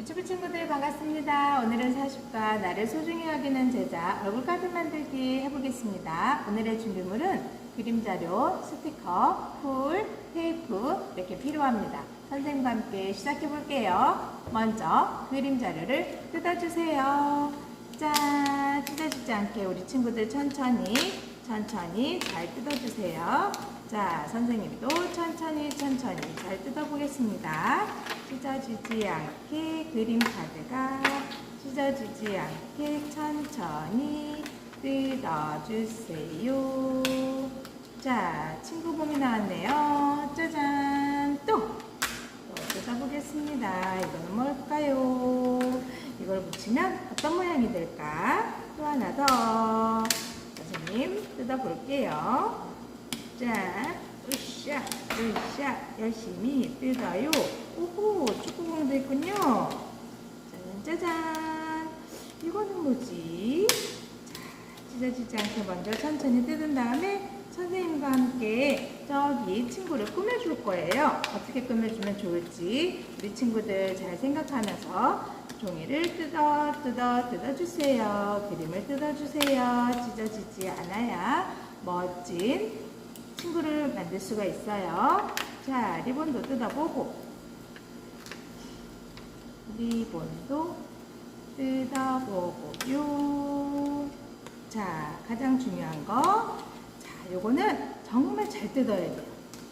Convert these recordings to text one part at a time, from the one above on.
유튜브 친구들 반갑습니다. 오늘은 40과 나를 소중히 여기는 제자 얼굴 카드 만들기 해보겠습니다. 오늘의 준비물은 그림 자료, 스티커, 풀, 테이프 이렇게 필요합니다. 선생님과 함께 시작해 볼게요. 먼저 그림 자료를 뜯어주세요. 짠! 찢어지지 않게 우리 친구들 천천히 천천히 잘 뜯어주세요. 자, 선생님도 천천히 천천히 잘 뜯어보겠습니다. 찢어지지 않게 그림 카드가 찢어지지 않게 천천히 뜯어주세요. 자, 친구 봄이 나왔네요. 짜잔! 또! 또 뜯어보겠습니다. 이거는 뭘까요? 이걸 붙이면 어떤 모양이 될까? 또 하나 더. 선생님 뜯어볼게요. 자, 으쌰, 으쌰, 열심히 뜯어요. 오호, 축구공도 있군요. 짜잔, 짜잔. 이거는 뭐지? 자, 찢어지지 않게 먼저 천천히 뜯은 다음에 선생님과 함께 저기 친구를 꾸며줄 거예요. 어떻게 꾸며주면 좋을지 우리 친구들 잘 생각하면서 종이를 뜯어 뜯어 뜯어주세요. 그림을 뜯어주세요. 찢어지지 않아야 멋진 친구를 만들 수가 있어요. 자, 리본도 뜯어보고 리본도 뜯어보고요. 자, 가장 중요한 거. 자, 요거는 정말 잘 뜯어야 돼요.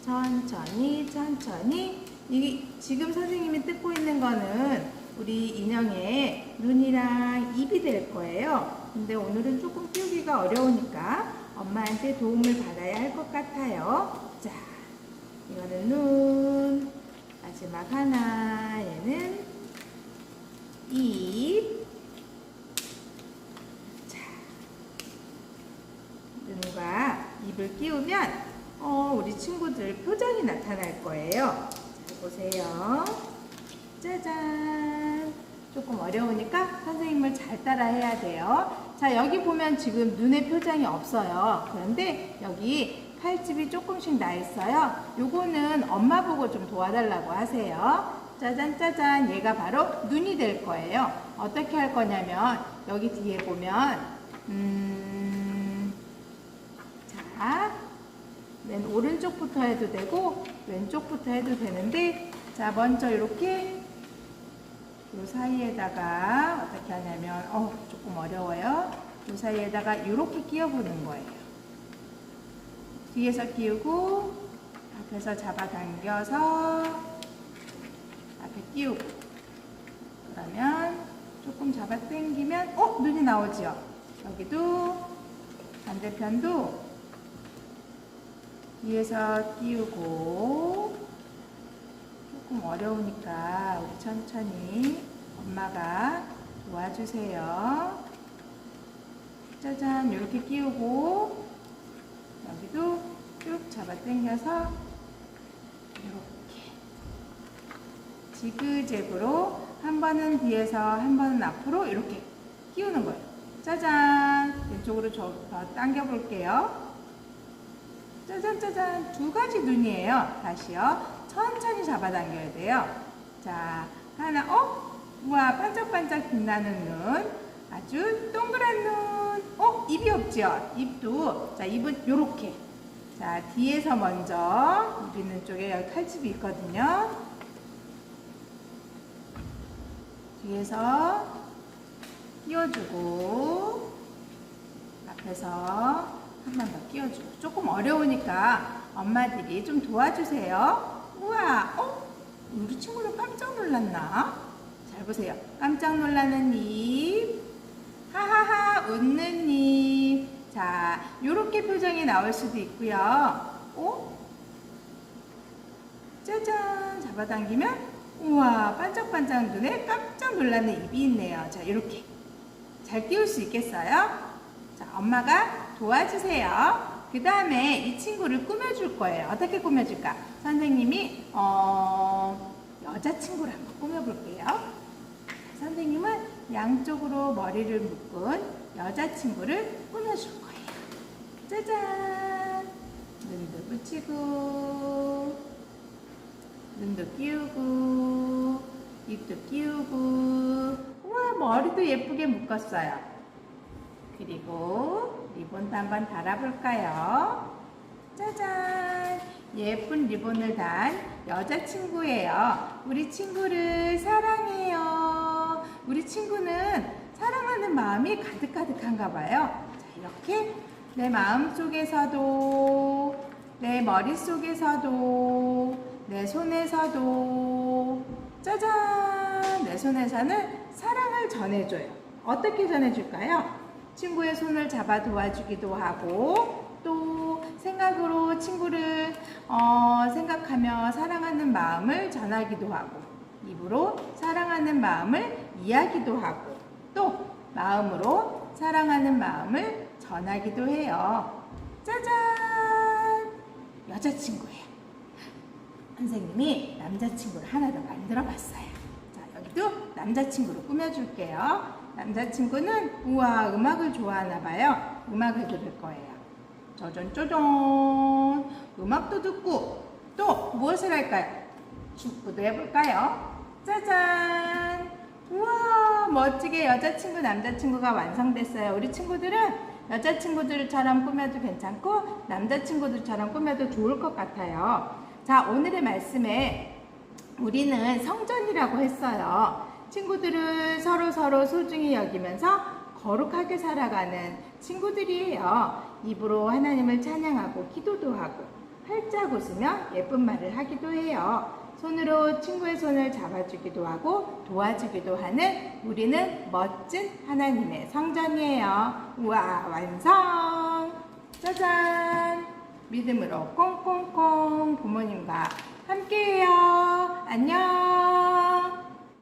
천천히, 천천히. 이게 지금 선생님이 뜯고 있는 거는 우리 인형의 눈이랑 입이 될 거예요. 근데 오늘은 조금 띄우기가 어려우니까 엄마한테 도움을 받아야 할 것 같아요. 자, 이거는 눈. 마지막 하나, 얘는 입. 자, 눈과 입을 끼우면 어, 우리 친구들 표정이 나타날 거예요. 잘 보세요. 짜잔. 조금 어려우니까 선생님을 잘 따라 해야 돼요. 자, 여기 보면 지금 눈의 표정이 없어요. 그런데 여기 칼집이 조금씩 나 있어요. 요거는 엄마 보고 좀 도와달라고 하세요. 짜잔, 짜잔. 얘가 바로 눈이 될 거예요. 어떻게 할 거냐면, 여기 뒤에 보면, 음, 자, 맨 오른쪽부터 해도 되고, 왼쪽부터 해도 되는데, 자, 먼저 이렇게 요 사이에다가 어떻게 하냐면 어 조금 어려워요. 요 사이에다가 이렇게 끼워보는 거예요. 뒤에서 끼우고 앞에서 잡아당겨서 끼우고 그러면 조금 잡아당기면 어 눈이 나오지요. 여기도 반대편도 뒤에서 끼우고 조금 어려우니까 우리 천천히 엄마가 도와주세요. 짜잔 이렇게 끼우고 여기도 쭉 잡아 당겨서 이렇게 지그재그로 한 번은 뒤에서 한 번은 앞으로 이렇게 끼우는 거예요. 짜잔 왼쪽으로 저, 더 당겨 볼게요. 짜잔 짜잔 두 가지 눈이에요. 다시요. 천천히 잡아당겨야 돼요. 자, 하나, 어? 우와, 반짝반짝 빛나는 눈. 아주 동그란 눈. 어? 입이 없죠? 입도. 자, 입은 요렇게. 자, 뒤에서 먼저 입 있는 쪽에 여기 칼집이 있거든요. 뒤에서 끼워주고, 앞에서 한 번 더 끼워주고. 조금 어려우니까 엄마들이 좀 도와주세요. 우와, 어? 우리 친구는 깜짝 놀랐나? 잘 보세요. 깜짝 놀라는 입, 하하하 웃는 입. 자, 요렇게 표정이 나올 수도 있고요. 어? 짜잔, 잡아당기면 우와, 반짝반짝 눈에 깜짝 놀라는 입이 있네요. 자, 이렇게 잘 띄울 수 있겠어요? 자, 엄마가 도와주세요. 그 다음에 이 친구를 꾸며줄 거예요. 어떻게 꾸며줄까? 선생님이 어, 여자친구를 한번 꾸며볼게요. 선생님은 양쪽으로 머리를 묶은 여자친구를 꾸며줄 거예요. 짜잔! 눈도 붙이고, 눈도 끼우고, 입도 끼우고 우와 머리도 예쁘게 묶었어요. 그리고 리본도 한번 달아볼까요? 짜잔! 예쁜 리본을 단 여자친구예요. 우리 친구를 사랑해요. 우리 친구는 사랑하는 마음이 가득가득한가 봐요. 자, 이렇게 내 마음 속에서도, 내 머릿속에서도, 내 손에서도, 짜잔! 내 손에서는 사랑을 전해줘요. 어떻게 전해줄까요? 친구의 손을 잡아 도와주기도 하고, 또 생각으로 친구를 어, 생각하며 사랑하는 마음을 전하기도 하고 입으로 사랑하는 마음을 이야기도 하고 또 마음으로 사랑하는 마음을 전하기도 해요. 짜잔! 여자친구예요. 선생님이 남자친구를 하나 더 만들어 봤어요. 자, 여기도 남자친구로 꾸며줄게요. 남자친구는 우와 음악을 좋아하나 봐요. 음악을 들을 거예요. 짜잔 짜잔 음악도 듣고 또 무엇을 할까요? 축구도 해볼까요? 짜잔 우와 멋지게 여자친구 남자친구가 완성됐어요 우리 친구들은 여자친구들처럼 꾸며도 괜찮고 남자친구들처럼 꾸며도 좋을 것 같아요 자 오늘의 말씀에 우리는 성전이라고 했어요 친구들을 서로 서로 소중히 여기면서 거룩하게 살아가는 친구들이에요. 입으로 하나님을 찬양하고 기도도 하고 활짝 웃으며 예쁜 말을 하기도 해요. 손으로 친구의 손을 잡아주기도 하고 도와주기도 하는 우리는 멋진 하나님의 성전이에요. 우와, 완성! 짜잔! 믿음으로 꽁꽁꽁 부모님과 함께해요. 안녕.